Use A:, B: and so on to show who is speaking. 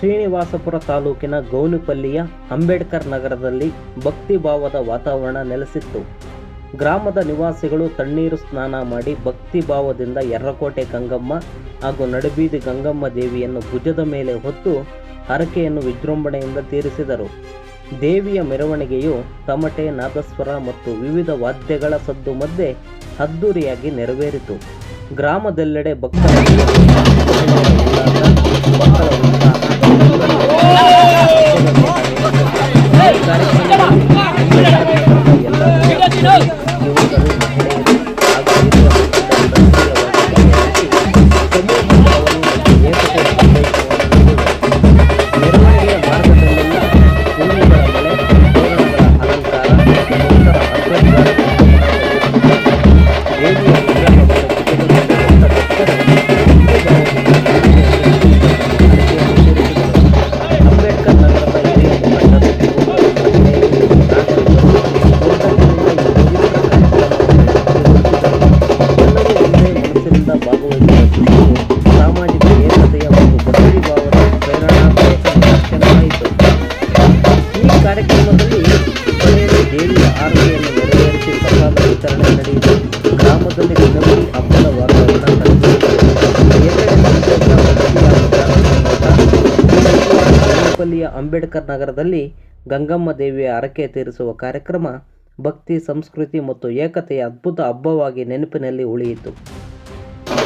A: ಶ್ರೀನಿವಾಸಪುರ ತಾಲೂಕಿನ ಗೌನಿಪಲ್ಲಿಯ ಅಂಬೇಡ್ಕರ್ ನಗರದಲ್ಲಿ ಭಕ್ತಿಭಾವದ ವಾತಾವರಣ ನೆಲೆಸಿತ್ತು. ಗ್ರಾಮದ ನಿವಾಸಿಗಳು ತಣ್ಣೀರು ಸ್ನಾನ ಮಾಡಿ ಭಕ್ತಿಭಾವದಿಂದ ಎರ್ರಕೋಟೆ ಗಂಗಮ್ಮ ಹಾಗೂ ನಡುಬೀದಿ ಗಂಗಮ್ಮ ದೇವಿಯನ್ನು ಭುಜದ ಮೇಲೆ ಹೊತ್ತು ಹರಕೆಯನ್ನು ವಿಜೃಂಭಣೆಯಿಂದ ತೀರಿಸಿದರು. ದೇವಿಯ ಮೆರವಣಿಗೆಯು ತಮಟೆ, ನಾದಸ್ವರ ಮತ್ತು ವಿವಿಧ ವಾದ್ಯಗಳ ಸದ್ದು ಮಧ್ಯೆ ಅದ್ದೂರಿಯಾಗಿ ನೆರವೇರಿತು. ಗ್ರಾಮದೆಲ್ಲೆಡೆ ಭಕ್ತರ ಭಾಗವಹಿಸುವ ಸಾಮಾಜಿಕ ಏಕತೆಯ ಮತ್ತು ಭಕ್ತಿಭಾವದ ಪ್ರೇರಣಾದಾಯಕ ನಿದರ್ಶನವಾಯಿತು ಈ ಕಾರ್ಯಕ್ರಮದಲ್ಲಿ ಮಹಿಳೆಯರು ದೇವಿಯ ಆರತಿಯನ್ನು ನೆರವೇರಿಸಿ ಪ್ರಸಾದ ವಿತರಣೆ ನಡೆಯಿತು ಗ್ರಾಮದಲ್ಲಿ ದಿನವಿಡೀ ಹಬ್ಬದ ವಾತಾವರಣ ನೆನಪಿಯ ಅಂಬೇಡ್ಕರ್ ನಗರದಲ್ಲಿ ಗಂಗಮ್ಮ ದೇವಿಯ ಹರಕೆ ತೀರಿಸುವ ಕಾರ್ಯಕ್ರಮ ಭಕ್ತಿ, ಸಂಸ್ಕೃತಿ ಮತ್ತು ಏಕತೆಯ ಅದ್ಭುತ ಹಬ್ಬವಾಗಿ ನೆನಪಿನಲ್ಲಿ ಉಳಿಯಿತು.